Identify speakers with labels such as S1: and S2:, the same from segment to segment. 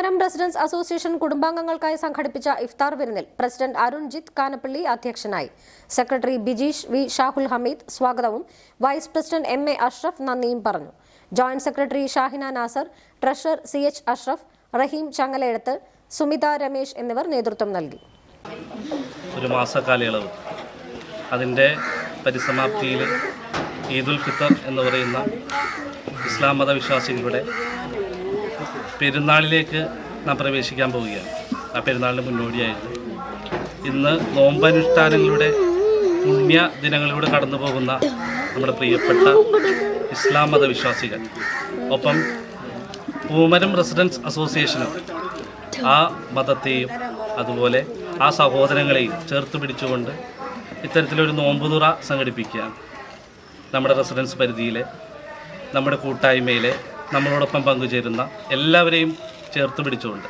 S1: Poomaram residence association കുടുംബാംഗങ്ങൾക്കായി സംഘടിപ്പിച്ച ഇഫ്താർ വിരുന്നിൽ പ്രസിഡന്റ് അരുൺജിത്ത് കാനപ്പള്ളി അധ്യക്ഷനായി. സെക്രട്ടറി ബിജീഷ് വി ഷാഹുൽ ഹമീദ് സ്വാഗതവും vice president M A Ashraf നന്ദിയും പറഞ്ഞു. Joint secretary Shahina Nasar treasurer C H Ashraf Raheem ചങ്ങലയെടുത്ത് Sumitha Ramesh എന്നിവർ നേതൃത്വം നൽകി.
S2: ഒരു മാസക്കാലയളവ് അതിന്റെ പരിസമാപ്തിയിൽ ഈദുൽ ഫിത്തർ എന്ന് പറയുന്ന ഇസ്ലാം മതവിശ്വാസികളുടെ പെരുന്നാളിലേക്ക് നാം പ്രവേശിക്കാൻ പോവുകയാണ്. ആ പെരുന്നാളിന് മുന്നോടിയായിട്ട് ഇന്ന് നോമ്പനുഷ്ഠാനങ്ങളുടെ പുണ്യ ദിനങ്ങളിലൂടെ കടന്നു പോകുന്ന നമ്മുടെ പ്രിയപ്പെട്ട ഇസ്ലാം മതവിശ്വാസികൾ. ഒപ്പം പൂമരം റെസിഡൻസ് അസോസിയേഷനും ആ മതത്തെയും അതുപോലെ ആ സഹോദരങ്ങളെയും ചേർത്ത് പിടിച്ചുകൊണ്ട് ഇത്തരത്തിലൊരു നോമ്പുതുറ സംഘടിപ്പിക്കുകയാണ് നമ്മുടെ റെസിഡൻസ് പരിധിയിലെ നമ്മുടെ കൂട്ടായ്മയിലെ നമ്മളോടൊപ്പം പങ്കുചേരുന്ന എല്ലാവരെയും ചേർത്ത് പിടിച്ചുകൊണ്ട്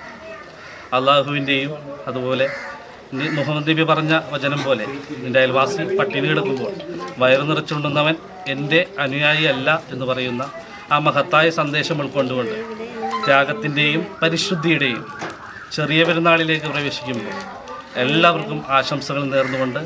S2: അള്ളാഹുവിന്റെയും അതുപോലെ മുഹമ്മദ് നബി പറഞ്ഞ വചനം പോലെ നിന്റെ അയൽവാസി പട്ടിണി കിടക്കുമ്പോൾ വയറു നിറച്ചുകൊണ്ടുന്നവൻ എന്റെ അനുയായി അല്ല എന്ന് പറയുന്ന ആ മഹത്തായ സന്ദേശം ഉൾക്കൊണ്ടുകൊണ്ട് ത്യാഗത്തിന്റെയും പരിശുദ്ധിയുടെയും ചെറിയ പെരുന്നാളിലേക്ക് പ്രവേശിക്കുമ്പോൾ എല്ലാവർക്കും ആശംസകൾ നേർന്നുകൊണ്ട്